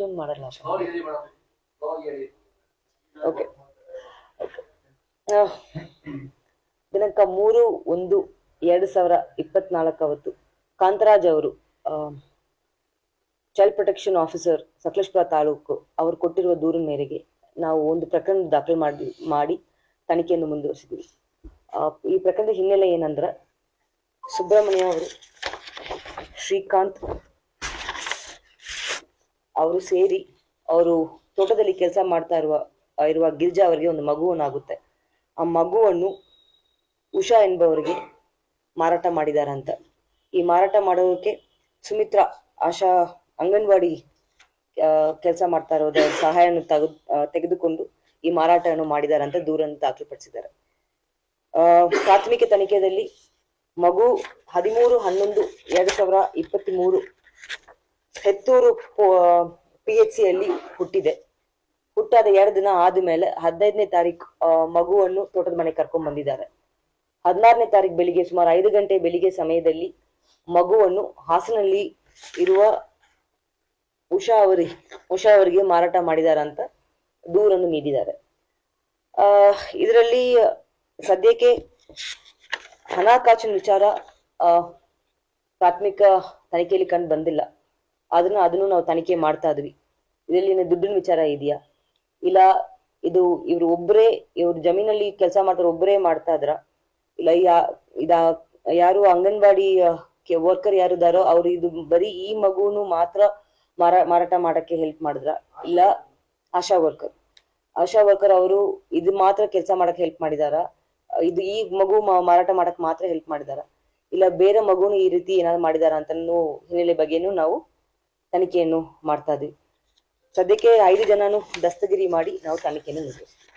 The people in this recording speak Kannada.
ಅಷ್ಟೊಂದು ಮಾಡಲ್ಲ ಓಕೆ. ದಿನಾಂಕ ಮೂರು ಒಂದು ಎರಡು ಸಾವಿರ ಇಪ್ಪತ್ನಾಲ್ಕು ಅವತ್ತು ಕಾಂತರಾಜ್ ಅವರು child protection officer Sakleshpur taluk ಅವರು ಕೊಟ್ಟಿರುವ ದೂರಿನ ಮೇರೆಗೆ ನಾವು ಒಂದು ಪ್ರಕರಣ ದಾಖಲು ಮಾಡಿ ಮಾಡಿ ತನಿಖೆಯನ್ನು ಮುಂದುವರಿಸಿದ್ವಿ ಈ ಪ್ರಕರಣದ ಹಿನ್ನೆಲೆ ಏನಂದ್ರೆ ಸುಬ್ರಹ್ಮಣ್ಯ ಅವರು ಶ್ರೀಕಾಂತ್ ಅವರು ಸೇರಿ ಅವರು ತೋಟದಲ್ಲಿ ಕೆಲಸ ಮಾಡ್ತಾ ಇರುವ ಇರುವ ಗಿರಿಜಾ ಅವರಿಗೆ ಒಂದು ಮಗುವನ್ನಾಗುತ್ತೆ ಆ ಮಗುವನ್ನು ಉಷಾ ಎಂಬವರಿಗೆ ಮಾರಾಟ ಮಾಡಿದಾರಂತ. ಈ ಮಾರಾಟ ಮಾಡೋದಕ್ಕೆ ಸುಮಿತ್ರಾ ಆಶಾ ಅಂಗನವಾಡಿ ಕೆಲಸ ಮಾಡ್ತಾ ಇರೋದ ಸಹಾಯವನ್ನು ತೆಗೆದು ತೆಗೆದುಕೊಂಡು ಈ ಮಾರಾಟವನ್ನು ಮಾಡಿದಾರಂತ ದೂರನ್ನು ದಾಖಲುಪಡಿಸಿದ್ದಾರೆ. ಪ್ರಾಥಮಿಕ ತನಿಖೆಯಲ್ಲಿ ಮಗು ಹದಿಮೂರು, ಹನ್ನೊಂದು, ಎರಡು ಸಾವಿರ ಇಪ್ಪತ್ತ್ ಮೂರು ಹೆತ್ತೂರು ಪಿ ಎಚ್ ಸಿಯಲ್ಲಿ ಹುಟ್ಟಿದೆ. ಹುಟ್ಟಾದ ಎರಡು ದಿನ ಆದಮೇಲೆ ಹದಿನೈದನೇ ತಾರೀಕು ಮಗುವನ್ನು ತೋಟದ ಮನೆ ಕರ್ಕೊಂಡ್ ಬಂದಿದ್ದಾರೆ. ಹದಿನಾರನೇ ತಾರೀಕು ಬೆಳಿಗ್ಗೆ ಸುಮಾರು ಐದು ಗಂಟೆ ಬೆಳಿಗ್ಗೆ ಸಮಯದಲ್ಲಿ ಮಗುವನ್ನು ಹಾಸನಲ್ಲಿ ಇರುವ ಉಷಾ ಅವರಿ, ಉಷಾ ಅವರಿಗೆ ಮಾರಾಟ ಮಾಡಿದಾರಂತ ದೂರನ್ನು ನೀಡಿದ್ದಾರೆ. ಆ, ಇದರಲ್ಲಿ ಸದ್ಯಕ್ಕೆ ಹಣಕಾಸಿನ ವಿಚಾರ ಪ್ರಾಥಮಿಕ ತನಿಖೆಯಲ್ಲಿ ಕಂಡು ಬಂದಿಲ್ಲ. ಅದನ್ನ ಅದನ್ನು ನಾವು ತನಿಖೆ ಮಾಡ್ತಾ ಇದ್ವಿ. ಇದರಲ್ಲಿ ಏನು ದುಡ್ಡಿನ ವಿಚಾರ ಇದೆಯಾ? ಇಲ್ಲ, ಇದು ಇವ್ರು ಒಬ್ಬರೇ ಇವ್ರ ಜಮೀನಲ್ಲಿ ಕೆಲಸ ಮಾಡ್ತಾರೆ ಒಬ್ಬರೇ ಮಾಡ್ತಾ ಇದ್ರ? ಇಲ್ಲ ಇದ, ಯಾರು ಅಂಗನವಾಡಿ ವರ್ಕರ್ ಯಾರು ಇದಾರೋ ಅವ್ರು ಇದು ಬರೀ ಈ ಮಗುನು ಮಾತ್ರ ಮಾರಾ, ಮಾರಾಟ ಮಾಡಕ್ಕೆ ಹೆಲ್ಪ್ ಮಾಡಿದ್ರ? ಇಲ್ಲ, ಆಶಾ ವರ್ಕರ್ ಆಶಾ ವರ್ಕರ್ ಅವರು ಇದು ಮಾತ್ರ ಕೆಲಸ ಮಾಡಕ್ ಹೆಲ್ಪ್ ಮಾಡಿದಾರ? ಇದು ಈ ಮಗು ಮಾರಾಟ ಮಾಡಕ್ ಮಾತ್ರ ಹೆಲ್ಪ್ ಮಾಡಿದಾರ? ಇಲ್ಲ, ಬೇರೆ ಮಗುನು ಈ ರೀತಿ ಏನಾದ್ರು ಮಾಡಿದಾರ ಅಂತ ಹಿನ್ನೆಲೆ ಬಗ್ಗೆನೂ ನಾವು ತನಿಖೆಯನ್ನು ಮಾಡ್ತಾ ಇದ್ವಿ ಸದ್ಯಕ್ಕೆ ಐದು ಜನನು ದಸ್ತಗಿರಿ ಮಾಡಿ ನಾವು ತನಿಖೆಯನ್ನು ನಡೆಸ್ತೀವಿ